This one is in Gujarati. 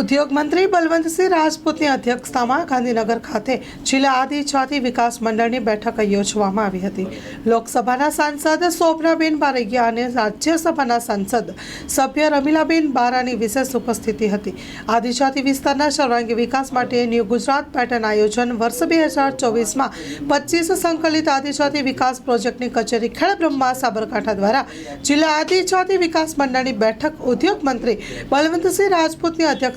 ઉદ્યોગ મંત્રી બલવંતસિંહ રાજપૂતની અધ્યક્ષતામાં ગાંધીનગર ખાતે જિલ્લા આદિજાતિ વિકાસ મંડળની બેઠક યોજવામાં આવી હતી. લોકસભાના સાંસદ શોભનાબેન બારૈયા અને રાજ્યસભાના સાંસદ સભ્ય રમીલાબેન બારાની વિશેષ ઉપસ્થિતિ હતી. આદિજાતિ વિસ્તારના સર્વાંગી વિકાસ માટે ન્યૂ ગુજરાત પેટર્ન આયોજન વર્ષ બે હજાર ચોવીસમાં પચીસ સંકલિત આદિજાતિ વિકાસ પ્રોજેક્ટની કચેરી ખેડબ્રહ્મા સાબરકાંઠા દ્વારા જિલ્લા આદિજાતિ વિકાસ મંડળની બેઠક ઉદ્યોગ મંત્રી બલવંતસિંહ રાજપૂતની